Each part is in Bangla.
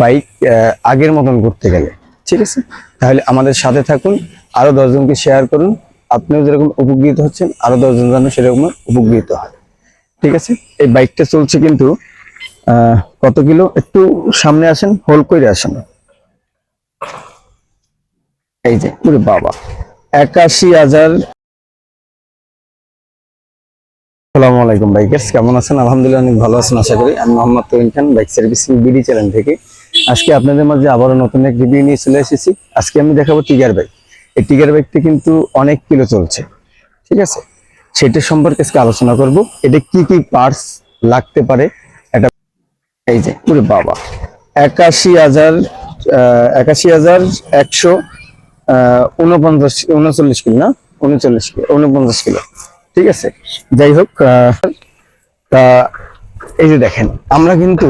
বাইক আগের মতন করতে গেলে। ঠিক আছে? তাহলে আমাদের সাথে থাকুন, আরও দশজনকে শেয়ার করুন। আপনিও যেরকম উপকৃত হচ্ছেন, আরও দশজন যেন সেরকম উপকৃত হয়। ঠিক আছে? এই বাইকটা চলছে কিন্তু কত কিলো? একটু সামনে আসেন হোল করে আসেন। এই যে বাবা। একাশি হাজার। আসসালামু আলাইকুম, বাইকার্স। কেমন আছেন? আলহামদুলিল্লাহ, অনেক ভালো আছেন, আশা করি। আমি Mohammad Tarin Khan, bike servicing BD channel থেকে। আজকে আপনাদের মাঝে আবারও নতুন এক রিভিউ নিয়ে চলে এসেছি। আজকে আমি দেখাবো টিগার বাইক এই টিগার বাইকটি কিন্তু অনেক কিলো চলছে, ঠিক আছে? সেটা সম্পর্কে আজকে আলোচনা করব। এটা কি কি পার্টস লাগতে পারে? এটা এই যে, ওরে বাবা। একাশি হাজার একাশি হাজার একশো উনপঞ্চাশ উনচল্লিশ কিলো না? উনচল্লিশ কিলো উনপঞ্চাশ কিলো ঠিক আছে? যাই হোক তা এই যে দেখেন, আমরা কিন্তু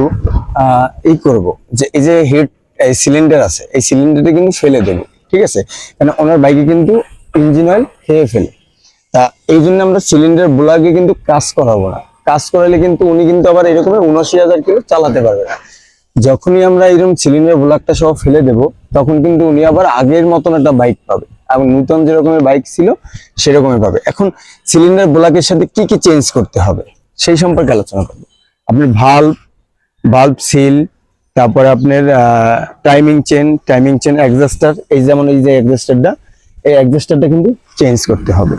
এই করব যে এই যে হিট এই সিলিন্ডার আছে, এই সিলিন্ডারটা কিন্তু ফেলে দেবো, ঠিক আছে? কারণ ওনার বাইকে কিন্তু ইঞ্জিন অয়েল খেয়ে ফেলে। তা এই জন্য আমরা সিলিন্ডার ব্লাগে কিন্তু কাজ করাবো না। কাজ করালে কিন্তু উনি কিন্তু আবার এরকম উনআশি হাজার কিলো চালাতে পারবে না। যখনই আমরা এরকম সিলিন্ডার ব্লকটা সহ ফেলে দেব, তখন কিন্তু উনি আবার আগের মতন একটা বাইক পাবে। এবং নূতন যেরকমের বাইক ছিল, সেরকমই পাবে। এখন সিলিন্ডার ব্লকের সাথে কি কি চেঞ্জ করতে হবে, সেই সম্পর্কে আলোচনা করব। আপনার ভাল্ব বাল্ব সিল তারপরে আপনার timing chain timing chain adjuster এই যেমন এই যে অ্যাডজাস্টারটা এই অ্যাডজাস্টারটা কিন্তু চেঞ্জ করতে হবে।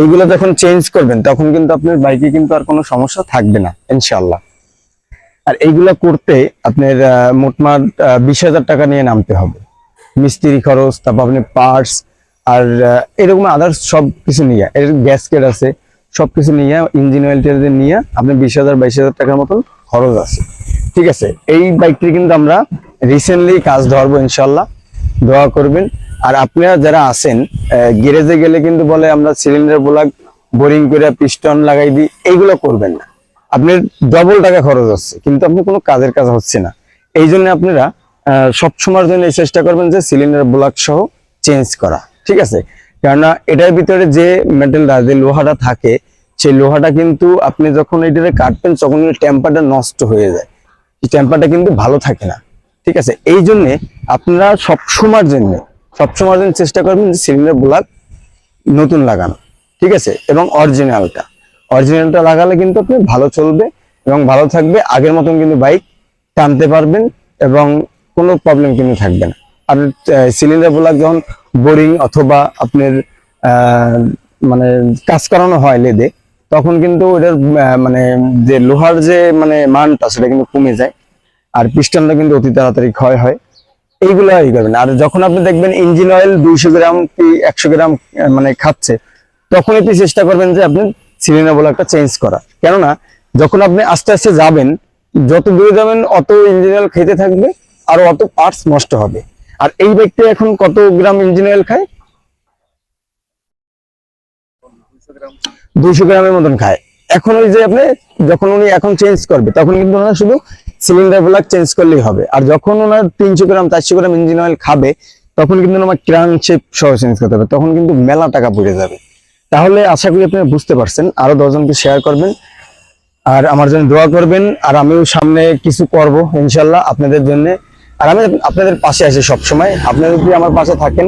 এইগুলো যখন চেঞ্জ করবেন, তখন কিন্তু আপনার বাইকে কিন্তু আর কোনো সমস্যা থাকবে না ইনশাল্লাহ আর এইগুলা করতে আপনার মোটমাট বিশ হাজার টাকা নিয়ে নামতে হবে। মিস্ত্রি খরচ, তারপর আপনি পার্টস আর এরকম আদার্স সব কিছু নিয়ে, এর গ্যাসকেট আছে সব কিছু নিয়ে ইঞ্জিন অয়েল টেল নিয়ে আপনি বিশ হাজার বাইশ হাজার টাকার মতন খরচ আছে। ঠিক আছে? এই বাইকটি কিন্তু আমরা রিসেন্টলি কাজ ধরবো ইনশাল্লাহ দোয়া করবেন। আর আপনারা যারা আছেন গ্যারেজে গেলে কিন্তু বলে আমরা সিলিন্ডার ব্লক বোরিং করে পিস্টন লাগাই দিই এইগুলো করবেন না। আপনার ডবল টাকা খরচ হচ্ছে কিন্তু আপনি কোনো কাজের কাজ হচ্ছে না। এই জন্য আপনারা আহ, সব জন্য চেষ্টা করবেন যে সিলিন্ডার ব্লক সহ চেঞ্জ করা। ঠিক আছে? কেননা এটার ভিতরে যে মেটেলটা যে লোহাটা থাকে, সেই লোহাটা কিন্তু আপনি যখন এটাতে কাটবেন, তখন টেম্পারটা নষ্ট হয়ে যায়। টেম্পারটা কিন্তু ভালো থাকে না। ঠিক আছে? এই জন্য আপনারা সব সময়ের জন্য সব সময়ের জন্য চেষ্টা করবেন যে সিলিন্ডার ব্লক নতুন লাগানো। ঠিক আছে? এবং অরিজিনালটা অরিজিনালটা লাগালে কিন্তু আপনি ভালো চলবে এবং ভালো থাকবে। আগের মতন কিন্তু বাইক টানতে পারবেন এবং কোনো প্রবলেম কিন্তু থাকবে না। আর সিলিন্ডার ব্লক যখন বোরিং অথবা আপনার মানে কাজ করানো হয় লেদে, তখন কিন্তু ওটার মানে যে লোহার যে মানে মানটা সেটা কিন্তু কমে যায়। আর পিস্টনটা কিন্তু অতি তাড়াতাড়ি ক্ষয় হয়। এইগুলো ই করবেন। আর যখন আপনি দেখবেন ইঞ্জিন অয়েল দুইশো গ্রাম কি একশো গ্রাম মানে খাচ্ছে, তখন আপনি চেষ্টা করবেন যে আপনি সিলিন্ডার বলে একটা চেঞ্জ করা। কেননা, যখন আপনি আস্তে আস্তে যাবেন, যত দূরে যাবেন, অত ইঞ্জিন অয়েল খেতে থাকবে, আর অত পার্টস নষ্ট হবে। আর এই বাইকটা এখন কত গ্রাম ইঞ্জিন অয়েল খায়? দুইশো গ্রামের মতন খায়। এখন ওই যে আপনি, যখন উনি এখন চেঞ্জ করবে, তখন কিন্তু ওনার শুধু সিলিন্ডার ব্লক চেঞ্জ করলেই হবে। আর যখন ওনার তিনশো গ্রাম, চারশো গ্রাম ইঞ্জিন অয়েল খাবে, তখন কিন্তু আমার ক্রান শেপ সহ চেঞ্জ করতে হবে। তখন কিন্তু মেলা টাকা পড়ে যাবে। তাহলে আশা করি আপনি বুঝতে পারছেন। আরও দশজনকে শেয়ার করবেন। আর আমার জন্য দোয়া করবেন। আর আমিও সামনে কিছু করব, ইনশাল্লাহ আপনাদের জন্য। আর আমি আপনাদের পাশে আছি সবসময়। আপনারা যদি আমার পাশে থাকেন,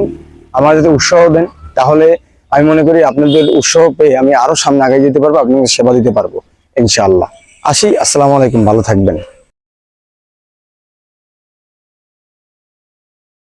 আমার যদি উৎসাহ দেন, তাহলে আমি মনে করি আপনাদের উৎসাহ পেয়ে আমি আরও সামনে আগে যেতে পারব, আপনাদের সেবা দিতে পারব, ইনশাআল্লাহ। আসি, আসসালামু আলাইকুম, ভালো থাকবেন।